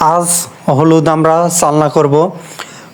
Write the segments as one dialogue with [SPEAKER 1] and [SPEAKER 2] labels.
[SPEAKER 1] আজ হলুদ আমরা চালনা করব।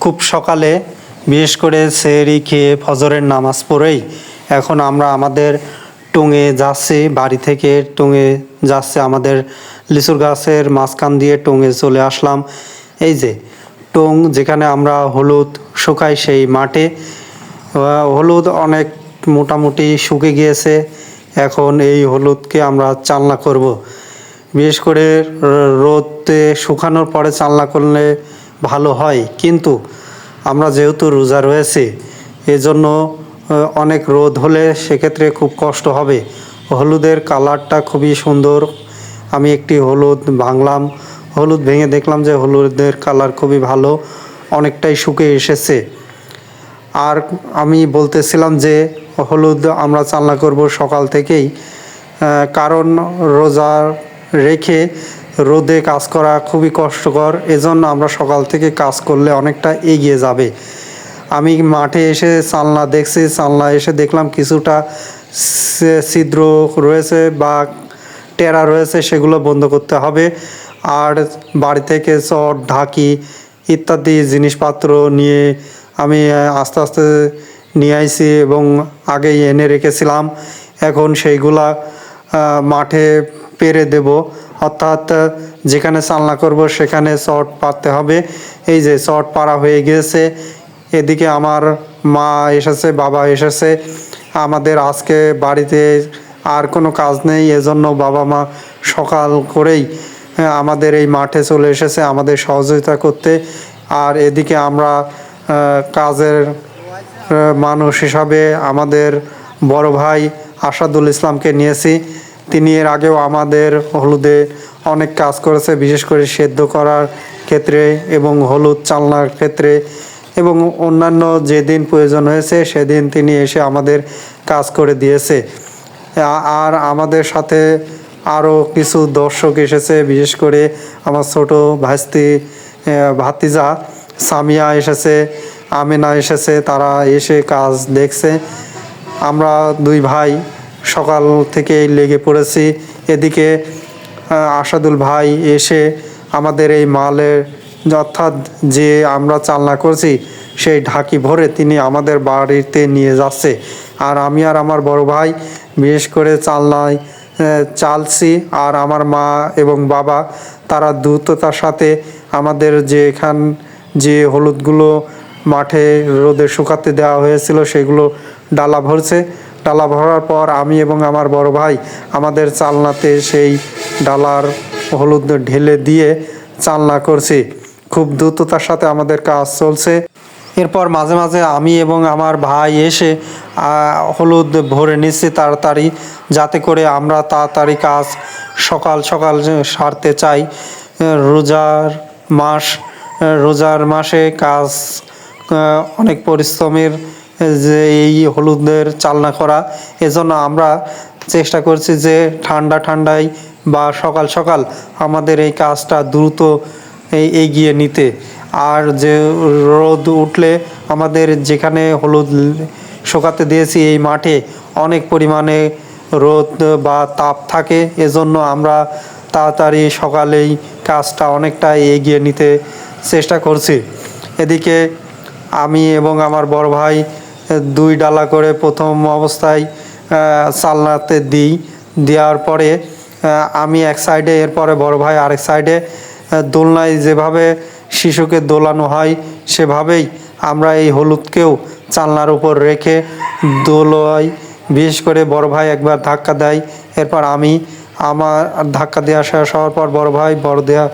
[SPEAKER 1] খুব সকালে, বিশেষ করে সেরি খেয়ে ফজরের নামাজ পড়েই এখন আমরা আমাদের টুঙে যাচ্ছি, বাড়ি থেকে টুঙে যাচ্ছে, আমাদের লিচুর গাছের মাঝখান দিয়ে টুঙে চলে আসলাম। এই যে, টুং যেখানে আমরা হলুদ শুকাই সেই মাঠে। হলুদ অনেক মোটামুটি শুকে গিয়েছে, এখন এই হলুদকে আমরা চালনা করব। বিশেষ করে র- রোদে শুকানোর পরে চালনা করলে ভালো হয়। কিন্তু আমরা যেহেতু রোজা রয়েছে, এজন্য অনেক রোদ হলে সেক্ষেত্রে খুব কষ্ট হবে। হলুদের কালারটা খুবই সুন্দর। আমি একটি হলুদ ভাঙলাম। হলুদ ভেঙে দেখলাম যে হলুদের কালার খুবই ভালো, অনেকটাই শুকে এসেছে। আর আমি বলতেছিলাম যে হলুদ আমরা চালনা করব সকাল থেকেই কারণ রোজা রেখে রোদে কাজ করা খুবই কষ্টকর। এজন্য আমরা সকাল থেকে কাজ করলে অনেকটা এগিয়ে যাবে। আমি মাঠে এসে চালনা দেখছি চালনা এসে দেখলাম কিছুটা ছিদ্র রয়েছে বা টেরা রয়েছে, সেগুলো বন্ধ করতে হবে। আর বাড়ি থেকে চট ঢাকি ইত্যাদি জিনিসপত্র নিয়ে আমি আস্তে আস্তে নিয়ে আইছি এবং আগেই এনে রেখেছিলাম। এখন সেইগুলা মাঠে পেরে দেব। অর্থাৎ, যেখানে চালনা করব সেখানে চট পাততে হবে। এই যে চট পাড়া হয়ে গিয়েছে, এদিকে আমার মা এসেছে, বাবা এসেছে। আমাদের আজকে বাড়িতে আর কোনো কাজ নেই, এজন্য বাবা মা সকাল করেই আমাদের এই মাঠে চলে এসেছে আমাদের সহযোগিতা করতে। আর এদিকে আমরা কাজের মানুষ হিসাবে আমাদের বড় ভাই আসাদুল ইসলামকে নিয়েছি। তিনি এর আগেও আমাদের হলুদে অনেক কাজ করেছে, বিশেষ করে সেদ্ধ করার ক্ষেত্রে এবং হলুদ চালনার ক্ষেত্রে এবং অন্যান্য যেদিন প্রয়োজন হয়েছে সেদিন তিনি এসে আমাদের কাজ করে দিয়েছে। আর আমাদের সাথে আরও কিছু দর্শক এসেছে, বিশেষ করে আমার ছোট ভাস্তি ভাতিজা সামিয়া এসেছে, আমিনা এসেছে, তারা এসে কাজ দেখছে। আমরা দুই ভাই সকাল থেকেই লেগে পড়েছি। এদিকে আসাদুল ভাই এসে আমাদের এই মালের অর্থাৎ যে আমরা চালনা করছি, সেই ঢাকি ভরে তিনি আমাদের বাড়িতে নিয়ে যাচ্ছে। আর আমি আর আমার বড় ভাই বিশেষ করে চালনায় চালছি। আর আমার মা এবং বাবা, তারা দ্রুততার সাথে আমাদের যে এখান যে হলুদগুলো মাঠে রোদে শুকাতে দেওয়া হয়েছিল, সেগুলো ডালা ভরছে। ডালা ভরার পর আমি এবং আমার বড় ভাই আমাদের চালনাতে সেই ডালার হলুদ ঢেলে দিয়ে চালনা করছি। খুব দ্রুততার সাথে আমাদের কাজ চলছে। এরপর মাঝে মাঝে আমি এবং আমার ভাই এসে হলুদ ভরে নিচ্ছি তাড়াতাড়ি যাতে করে আমরা তাড়াতাড়ি কাজ সকাল সকাল সারতে চাই। রোজার মাস, রোজার মাসে কাজ অনেক পরিশ্রমের যে এই হলুদের চালনা করা, এজন্য আমরা চেষ্টা করছি যে ঠান্ডা ঠান্ডায় বা সকাল সকাল আমাদের এই কাজটা দ্রুত এগিয়ে নিতে। আর যে রোদ উঠলে আমাদের যেখানে হলুদ শুকাতে দিয়েছি এই মাঠে অনেক পরিমাণে রোদ বা তাপ থাকে, এজন্য আমরা তাড়াতাড়ি সকালেই কাজটা অনেকটা এগিয়ে নিতে চেষ্টা করছি। এদিকে আমি এবং আমার বড় ভাই দুই ডালা করে প্রথম অবস্থায় চালনাতে দিই। দেওয়ার পরে আমি এক সাইডে, এরপরে বড় ভাই আরেক সাইডে দোলনায় যেভাবে শিশুকে দোলানো হয়, সেভাবেই আমরা এই হলুদকেও চালনার উপর রেখে দোলাই বিশেষ করে বড় ভাই একবার ধাক্কা দেয়, এরপর আমি আমার ধাক্কা দেওয়া শেষ হওয়ার পর বড় ভাই, বড় দেওয়া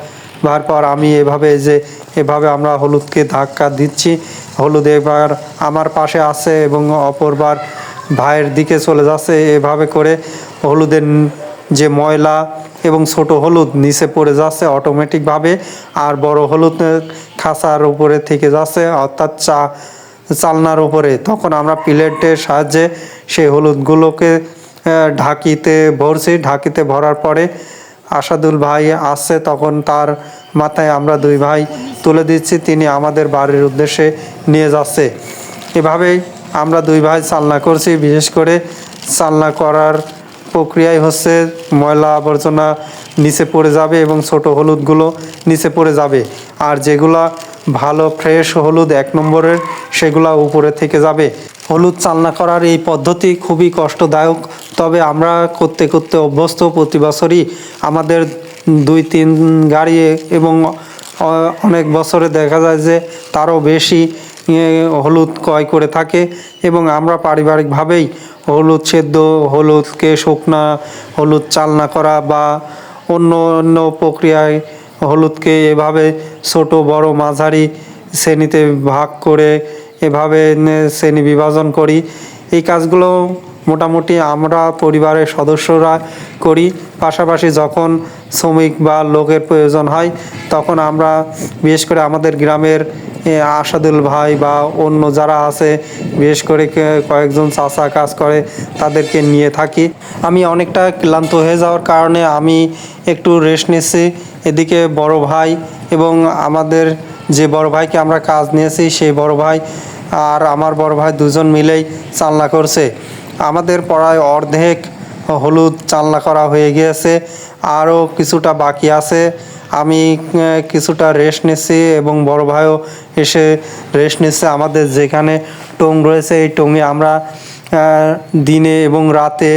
[SPEAKER 1] হওয়ার পর আমি এভাবে যে এভাবে আমরা হলুদকে ধাক্কা দিচ্ছি। হলুদ এবার আমার পাশে আছে এবং অপরবার ভাইয়ের দিকে চলে যাচ্ছে। এভাবে করে হলুদের যে ময়লা এবং ছোট হলুদ নিচে পড়ে যাচ্ছে অটোমেটিকভাবে আর বড় হলুদ খাঁচার উপরে থেকে যাচ্ছে, অর্থাৎ চা চালনার উপরে। তখন আমরা প্লেটের সাহায্যে সেই হলুদগুলোকে ঢাকিতে ভরছি। ঢাকিতে ভরার পরে আসাদুল ভাই আসছে, তখন তার মাথায় আমরা দুই ভাই তুলে দিচ্ছি, তিনি আমাদের বাড়ির উদ্দেশ্যে নিয়ে যাচ্ছে। এভাবেই আমরা দুই ভাই চালনা করছি, বিশেষ করে চালনা করার প্রক্রিয়াই হচ্ছে ময়লা আবর্জনা নিচে পড়ে যাবে এবং ছোট হলুদগুলো নিচে পড়ে যাবে। আর যেগুলা ভালো ফ্রেশ হলুদ এক নম্বরের, সেগুলা উপরে থেকে যাবে। হলুদ চালনা করার এই পদ্ধতি খুবই কষ্টদায়ক, তবে আমরা করতে করতে অভ্যস্ত প্রতি বছরই আমাদের দুই, তিন গাড়ি এবং অনেক বছরে দেখা যায় যে তারও বেশি হলুদ ক্রয় করে থাকে এবং আমরা পারিবারিকভাবেই হলুদ সেদ্ধ হলুদকে শুকনা, হলুদ চালনা করা বা অন্য অন্য প্রক্রিয়ায় হলুদকে এভাবে ছোট, বড় মাঝারি শ্রেণীতে ভাগ করে এভাবে শ্রেণি বিভাজন করি। এই কাজগুলো মোটামুটি আমরা পরিবারের সদস্যরা করি। পাশাপাশি যখন শ্রমিক বা লোকের প্রয়োজন হয়, তখন আমরা বিশেষ করে আমাদের গ্রামের আসাদুল ভাই বা অন্য যারা আছে, বিশেষ করে কয়েকজন চাষা কাজ করে, তাদেরকে নিয়ে থাকি। আমি অনেকটা ক্লান্ত হয়ে যাওয়ার কারণে আমি একটু রেস্ট নিচ্ছি। এদিকে বড় ভাই এবং আমাদের যে বড় ভাইকে আমরা কাজ নিয়েছি, সেই বড় ভাই আর আমার বড় ভাই দুজন মিলেই চালনা করছে। আমাদের প্রায় অর্ধেক হলুদ চালনা করা হয়ে গিয়েছে, আরও কিছুটা বাকি আছে। আমি কিছুটা রেস্ট নিচ্ছি এবং বড় ভাইও এসে রেস্ট নিচ্ছে আমাদের যেখানে টং রয়েছে, এই টঙে আমরা দিনে এবং রাতে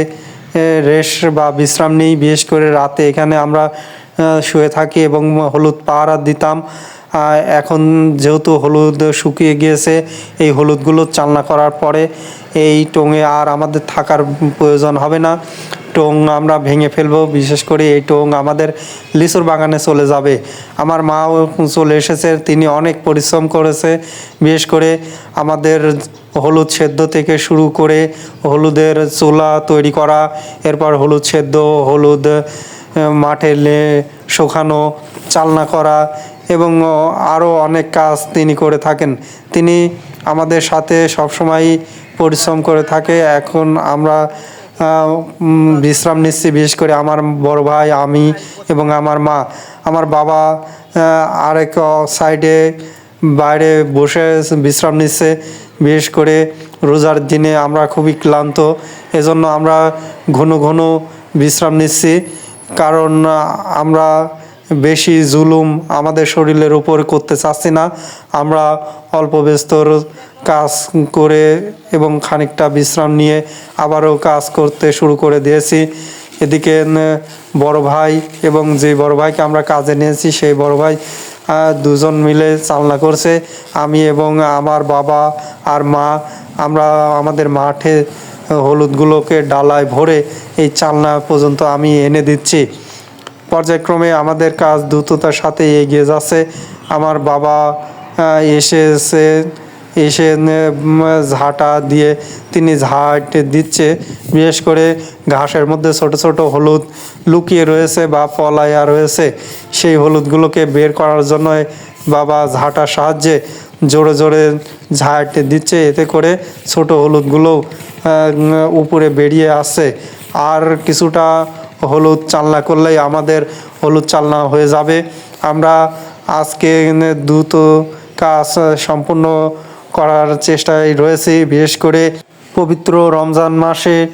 [SPEAKER 1] রেস্ট বা বিশ্রাম নিই। বিশেষ করে রাতে এখানে আমরা শুয়ে থাকি এবং হলুদ পাহারা দিতাম। এখন যেহেতু হলুদ শুকিয়ে গিয়েছে, এই হলুদগুলো চালনা করার পরে এই টোঙে আর আমাদের থাকার প্রয়োজন হবে না। টোং আমরা ভেঙে ফেলব, বিশেষ করে এই টোং আমাদের লিচুর বাগানে চলে যাবে। আমার মাও চলে এসেছে, তিনি অনেক পরিশ্রম করেছে, বিশেষ করে আমাদের হলুদ সেদ্ধ থেকে শুরু করে হলুদের চোলা তৈরি করা, এরপর হলুদ সেদ্ধ, হলুদ মাঠে শুকানো, চালনা করা এবং আরও অনেক কাজ তিনি করে থাকেন। তিনি আমাদের সাথে সবসময় পরিশ্রম করে থাকে। এখন আমরা বিশ্রাম নিচ্ছি। বিশেষ করে আমার বড় ভাই, আমি এবং আমার মা। আমার বাবা আরেক সাইডে বাইরে বসে বিশ্রাম নিচ্ছে। বিশেষ করে রোজার দিনে আমরা খুবই ক্লান্ত। এজন্য আমরা ঘন ঘন বিশ্রাম নিচ্ছি। কারণ আমরা বেশি জুলুম আমাদের শরীরের উপর করতে চাচ্ছি না। আমরা অল্প ব্যস্তর কাজ করে এবং খানিকটা বিশ্রাম নিয়ে আবারও কাজ করতে শুরু করে দিয়েছি। এদিকে বড় ভাই এবং যে বড় ভাইকে আমরা কাজে নিয়েছি, সেই বড় ভাই দুজন মিলে চালনা করছে। আমি এবং আমার বাবা আর মা, আমরা আমাদের মাঠে হলুদগুলোকে ডালায় ভরে এই চালনা পর্যন্ত আমি এনে দিচ্ছি। পর্যায়ক্রমে আমাদের কাজ দ্রুততার সাথে এগিয়ে যাচ্ছে। আমার বাবা এসেছে, এসে ঝাঁটা দিয়ে তিনি ঝাঁট দিচ্ছে। বিশেষ করে ঘাসের মধ্যে ছোট ছোট হলুদ লুকিয়ে রয়েছে বা পলায়া রয়েছে। সেই হলুদগুলোকে বের করার জন্য বাবা ঝাঁটার সাহায্যে জোরে জোরে ঝাঁট দিচ্ছে। এতে করে ছোট হলুদগুলো উপরে বেরিয়ে আসছে আর কিছুটা হলুদ চালনা করলেই আমাদের হলুদ চালনা হয়ে যাবে। আমরা আজকে দ্রুত কাজ সম্পূর্ণ করার চেষ্টায় রয়েছি, বিশেষ করে পবিত্র রমজান মাসে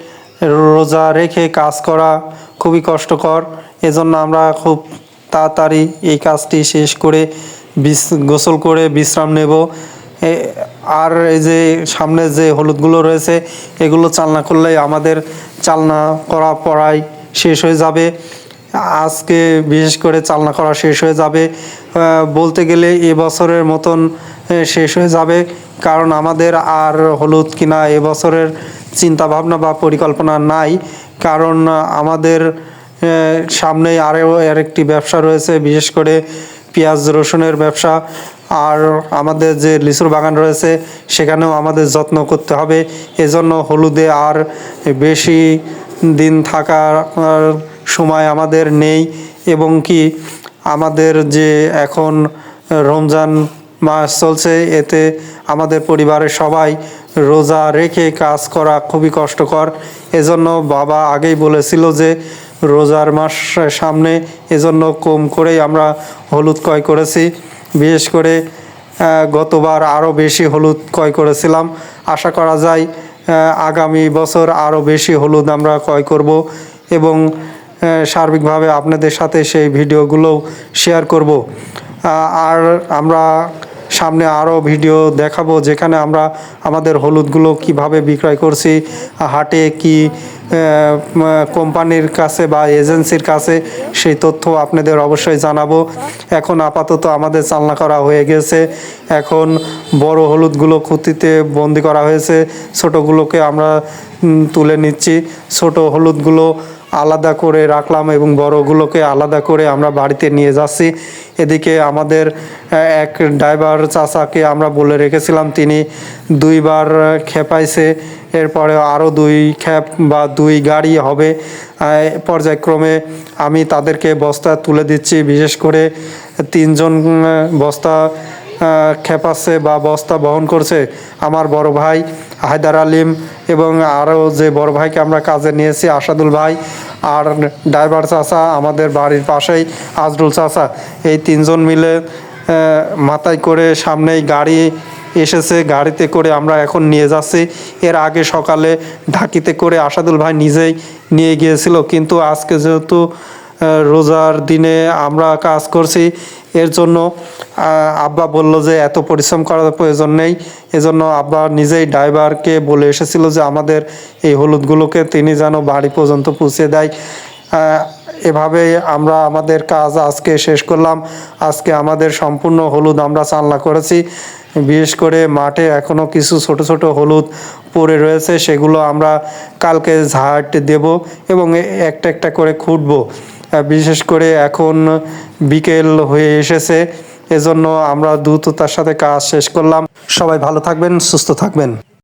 [SPEAKER 1] রোজা রেখে কাজ করা খুবই কষ্টকর। এজন্য আমরা খুব তাড়াতাড়ি এই কাজটি শেষ করে বিস- গোসল করে বিশ্রাম নেব। আর এই যে সামনে যে হলুদগুলো রয়েছে, এগুলো চালনা করলেই আমাদের চালনা করা পড়াই শেষ হয়ে যাবে। আজকে বিশেষ করে চালনা করা শেষ হয়ে যাবে। বলতে গেলে এবছরের মতন শেষ হয়ে যাবে। কারণ আমাদের আর হলুদ কিনা এবছরের চিন্তা ভাবনা বা পরিকল্পনা নাই। কারণ আমাদের সামনেই আরও আরেকটি ব্যবসা রয়েছে, বিশেষ করে পেঁয়াজ রসুনের ব্যবসা। আর আমাদের যে লিচুর বাগান রয়েছে, সেখানেও আমাদের যত্ন করতে হবে। এজন্য হলুদে আর বেশি দিন থাকার সময় আমাদের নেই এবং কি আমাদের যে এখন রমজান মাস চলছে, এতে আমাদের পরিবারের সবাই রোজা রেখে কাজ করা খুবই কষ্টকর। এজন্য বাবা আগেই বলেছিল যে রোজার মাস সামনে এজন্য কম করেই আমরা হলুদ ক্রয় করেছি। বিশেষ করে গতবার আরও বেশি হলুদ ক্রয় করেছিলাম। আশা করা যায় আগামী বছর আরও বেশি হলুদ আমরা ক্রয় করব এবং সার্বিকভাবে আপনাদের সাথে সেই ভিডিওগুলো শেয়ার করব। আর আমরা সামনে আরও ভিডিও দেখাবো যেখানে আমরা আমাদের হলুদগুলো কীভাবে বিক্রয় করছি, হাটে কি কোম্পানির কাছে বা এজেন্সির কাছে সেই তথ্য আপনাদের অবশ্যই জানাব। এখন আপাতত আমাদের চালনা করা হয়ে গেছে। এখন বড় হলুদগুলো খুঁতিতে বন্দি করা হয়েছে। ছোটোগুলোকে আমরা তুলে নিচ্ছি। ছোট হলুদগুলো আলাদা করে রাখলাম এবং বড়গুলোকে আলাদা করে আমরা বাড়িতে নিয়ে যাচ্ছি। এদিকে আমাদের এক ড্রাইভার চাচাকে আমরা বলে রেখেছিলাম, তিনি দুইবার খেপাইছে এরপরে আরও দুই খ্যাপ বা দুই গাড়ি হবে। পর্যায়ক্রমে আমি তাদেরকে বস্তা তুলে দিচ্ছি, বিশেষ করে তিনজন বস্তা খেপাচ্ছে বা বস্তা বহন করছে। আমার বড় ভাই হায়দার আলিম এবং আরও যে বড় ভাইকে আমরা কাজে নিয়েছি, আসাদুল ভাই আর ড্রাইভার চাচা আমাদের বাড়ির পাশেই, আজরুল চাচা। এই তিনজন মিলে মাথায় করে সামনেই গাড়ি এসেছে। গাড়িতে করে আমরা এখন নিয়ে যাচ্ছি। এর আগে সকালে ঢাকিতে করে আসাদুল ভাই নিজেই নিয়ে গিয়েছিল। কিন্তু আজকে যেহেতু রোজার দিনে আমরা কাজ করছি। এর জন্য আব্বা বলল যে এত পরিশ্রম করার প্রয়োজন নেই। এজন্য আব্বা নিজেই ড্রাইভারকে বলে এসেছিল যে আমাদের এই হলুদগুলোকে তিনি যেন বাড়ি পর্যন্ত পৌঁছে দেয়। এভাবে আমরা আমাদের কাজ আজকে শেষ করলাম। আজকে আমাদের সম্পূর্ণ হলুদ আমরা চালনা করেছি। বিশেষ করে মাঠে এখনও কিছু ছোট ছোট হলুদ পড়ে রয়েছে, সেগুলো আমরা কালকে ঝাড় দেব এবং একটা একটা করে খুঁটবো। বিশেষ করে এখন বিকেল হয়ে এসেছে। এজন্য আমরা দ্রুততার সাথে কাজ শেষ করলাম। সবাই ভালো থাকবেন, সুস্থ থাকবেন।